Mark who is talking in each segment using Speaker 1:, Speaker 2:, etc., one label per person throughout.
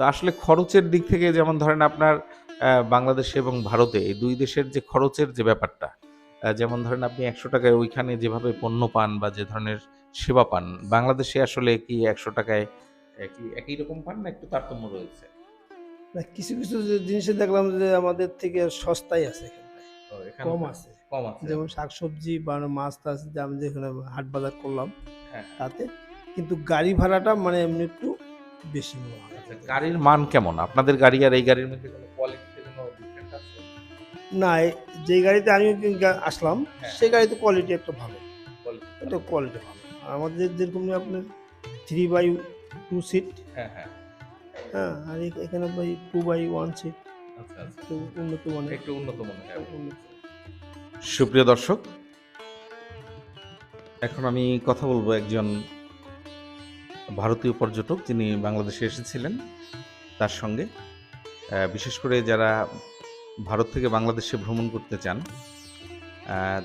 Speaker 1: তো আসলে খরচের দিক থেকে যেমন ধরেন আপনার বাংলাদেশে এবং ভারতে এই দুই দেশের যে খরচের যে ব্যাপারটা যেমন ধরেন আপনি একশো টাকায় ওইখানে যেভাবে পণ্য পান বা যে ধরনের সেবা পান বাংলাদেশে আসলে কি একশো টাকায় কি একই রকম পান না একটু তারতম্য রয়েছে?
Speaker 2: কিছু কিছু যে জিনিসে দেখলাম যে আমাদের থেকে সস্তায় আছে
Speaker 1: এখানে
Speaker 2: কম আছে।
Speaker 1: কম আছে।
Speaker 2: যেমন শাকসবজি বা মাছ টাছ যে আমি যেখানে হাট বাজার করলাম
Speaker 1: হ্যাঁ, হ্যাঁ।
Speaker 2: তাতে। কিন্তু গাড়ি ভাড়াটা মানে এমনি একটু বেশি মনে হয়।
Speaker 1: আচ্ছা, গাড়ির মান কেমন? আপনাদের গাড়ি আর এই গাড়ির মধ্যে কোনো কোয়ালিটিতে কোনো ডিফারেন্ট আছে?
Speaker 2: না যে গাড়িতে আমি আসলাম
Speaker 1: হ্যাঁ।
Speaker 2: সেই গাড়িতে কোয়ালিটি একটা ভালো। এটা কোয়ালিটি ভালো। আমাদের যেরকম আপনার থ্রি বাই টু সিট
Speaker 1: হ্যাঁ হ্যাঁ।
Speaker 2: হ্যাঁ আর এখানে by two by one seat একটু উন্নত মানের।
Speaker 1: একটু উন্নত মনে হয়। সুপ্রিয় দর্শক এখন আমি কথা বলব একজন ভারতীয় পর্যটক যিনি বাংলাদেশে এসেছিলেন তার সঙ্গে বিশেষ করে যারা ভারত থেকে বাংলাদেশে ভ্রমণ করতে চান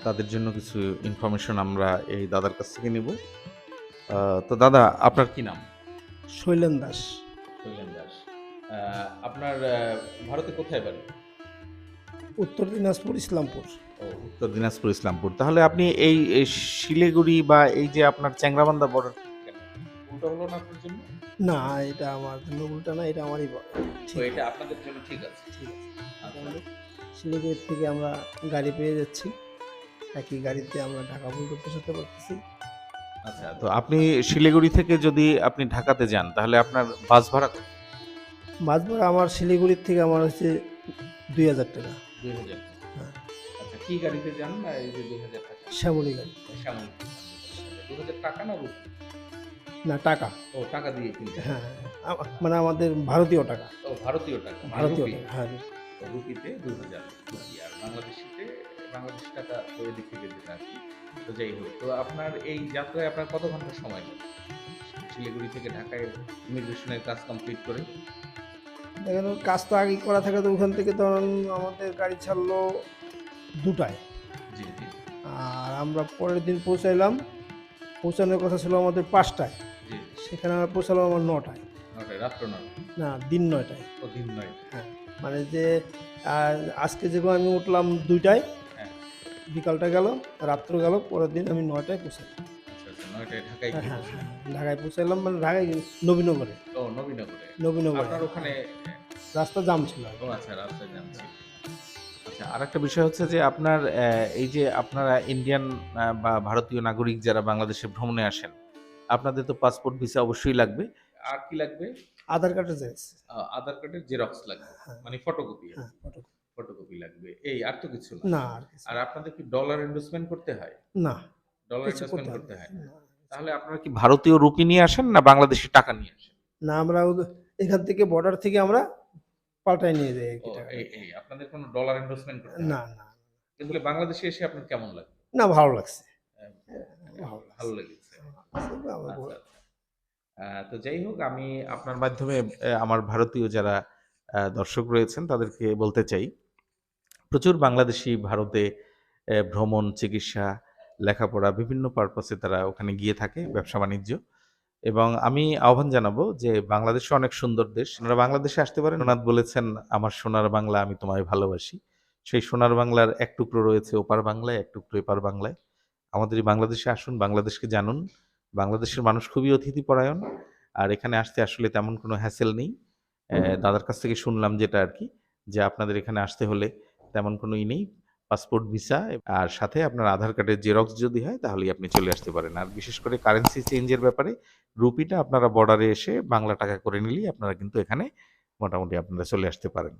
Speaker 1: তাদের জন্য কিছু ইনফরমেশন আমরা এই দাদার কাছ থেকে নেব। তো দাদা আপনার কি নাম?
Speaker 2: শৈলেন দাস।
Speaker 1: শৈলেন দাস। আপনার ভারতে কোথায় বাড়ি?
Speaker 2: উত্তর দিনাজপুর ইসলামপুর।
Speaker 1: উত্তর দিনাজপুর ইসলামপুর। তাহলে আপনি এই শিলিগুড়ি বা এই যে আপনার চ্যাংরাবান্ধা বর্ডার উল্টো হলো না আপনার জন্য?
Speaker 2: না এটা আমার জন্য উল্টা না এটা আমারই বড়
Speaker 1: তো এটা আপনাদের জন্য ঠিক আছে।
Speaker 2: ঠিক আছে। শিলিগুড়ি থেকে আমরা গাড়ি পেয়ে যাচ্ছি। একই গাড়িতে আমরা ঢাকা পর্যন্ত পৌঁছাতে পারতেছি
Speaker 1: আচ্ছা তো আপনি শিলিগুড়ি থেকে যদি আপনি ঢাকাতে যান তাহলে আপনার বাস ভাড়া?
Speaker 2: মাছ ভাড়া আমার শিলিগুড়ির থেকে আমার হচ্ছে দুই হাজার টাকা।
Speaker 1: দুই হাজার
Speaker 2: হ্যাঁ।
Speaker 1: আচ্ছা কি গাড়িতে যান না এই যে দুই হাজার টাকা?
Speaker 2: শ্যামলি গাড়ি।
Speaker 1: শ্যামল। দু হাজার টাকা না রুপি?
Speaker 2: না টাকা।
Speaker 1: ও টাকা দিয়ে কিনতে। হ্যাঁ
Speaker 2: আ- মানে আমাদের ভারতীয় টাকা।
Speaker 1: ও ভারতীয় টাকা
Speaker 2: ভারতীয়
Speaker 1: রুপি।
Speaker 2: টাকা হ্যাঁ
Speaker 1: রুপিতে দুই হাজার রুপি। আর বাংলাদেশিতে বাংলাদেশি টাকা তো এদিক থেকে যেটা আর কি। তো যাই হোক তো আপনার এই যাত্রায় আপনার কত ঘণ্টা সময় লাগে? শিলিগুড়ি থেকে ঢাকায় ইমিগ্রেশনের কাজ কমপ্লিট করে।
Speaker 2: দেখেন কাজ তো আগে করা থাকে তো ওখান থেকে ধরুন আমাদের গাড়ি ছাড়লো দুটায়।
Speaker 1: জি জি।
Speaker 2: আর আমরা পরের দিন পৌঁছাইলাম। পৌঁছানোর কথা ছিল আমাদের পাঁচটায়। সেখানে আমরা পৌঁছালাম আমার নটায়। না দিন নয়টায়।
Speaker 1: দিন নয়
Speaker 2: হ্যাঁ মানে যে আজকে যেগুলো আমি উঠলাম দুইটায়
Speaker 1: হ্যাঁ।
Speaker 2: বিকালটা গেল রাত্র গেল পরের দিন আমি নয়টায় পৌঁছালাম।
Speaker 1: আচ্ছা আচ্ছা নয়টায় ঢাকায়
Speaker 2: হ্যাঁ
Speaker 1: গিয়ে
Speaker 2: হ্যাঁ পৌঁছালাম মানে ঢাকায় নবীনগরে।
Speaker 1: ও নবীনগরে।
Speaker 2: নবীনগরে।
Speaker 1: ওখানে
Speaker 2: রাস্তা জাম ছিল
Speaker 1: ও আচ্ছা আচ্ছা আর একটা বিষয় হচ্ছে যে আপনার এই যে আপনারা ইন্ডিয়ান বা ভারতীয় নাগরিক যারা বাংলাদেশে ভ্রমণে আসেন আপনাদের তো পাসপোর্ট ভিসা অবশ্যই লাগবে। আর কি লাগবে?
Speaker 2: আধার কার্ডের জেরক্স
Speaker 1: আধার কার্ডের জেরক্স লাগবে।
Speaker 2: হ্যাঁ।
Speaker 1: মানে ফটোকপি
Speaker 2: হ্যাঁ
Speaker 1: ফটোকপি লাগবে। এই আর তো কিছু না।
Speaker 2: না আর কিছু
Speaker 1: আর আপনাদের কি ডলার ইনভেস্টমেন্ট করতে হয়?
Speaker 2: না
Speaker 1: ডলার ইনভেস্টমেন্ট
Speaker 2: করতে
Speaker 1: হয়
Speaker 2: না।
Speaker 1: তাহলে আপনারা কি ভারতীয় রুপি নিয়ে আসেন না বাংলাদেশি টাকা নিয়ে আসেন?
Speaker 2: না আমরা এখান থেকে বর্ডার থেকে আমরা পাল্টাই নিয়ে যাই কি টাকা।
Speaker 1: এই এই আপনাদের কোনো ডলার ইনভেস্টমেন্ট করতে
Speaker 2: না না
Speaker 1: কিন্তু বাংলাদেশে এসে আপনার কেমন লাগে
Speaker 2: না ভালো লাগছে। ভালো লাগছে।
Speaker 1: তো যাই হোক আমি আপনার মাধ্যমে আমার ভারতীয় যারা দর্শক রয়েছেন তাদেরকে বলতে চাই প্রচুর বাংলাদেশি ভারতে ভ্রমণ চিকিৎসা লেখাপড়া বিভিন্ন পারপাসে তারা ওখানে গিয়ে থাকে ব্যবসা বাণিজ্য। এবং আমি আহ্বান জানাব যে বাংলাদেশ অনেক সুন্দর দেশ। আপনারা বাংলাদেশে আসতে পারেন। ওনাদ বলেছেন আমার সোনার বাংলা আমি তোমায় ভালোবাসি। সেই সোনার বাংলার এক টুকরো রয়েছে ওপার বাংলায় এক টুকরো এপার বাংলায়। আমাদের বাংলাদেশে আসুন বাংলাদেশকে জানুন। বাংলাদেশের মানুষ খুবই অতিথিপরায়ণ। আর এখানে আসতে আসলে তেমন কোনো হ্যাসেল নেই। দাদার কাছ থেকে শুনলাম যেটা আর কি যে আপনাদের এখানে আসতে হলে তেমন কোনো ই নেই পাসপোর্ট ভিসা আর সাথে আপনার আধার কার্ডের জেরক্স যদি হয় তাহলেই আপনি চলে আসতে পারেন। আর বিশেষ করে কারেন্সি চেঞ্জের ব্যাপারে রুপিটা আপনারা বর্ডারে এসে বাংলা টাকা করে নিলেই আপনারা কিন্তু এখানে মোটামুটি আপনারা চলে আসতে পারেন।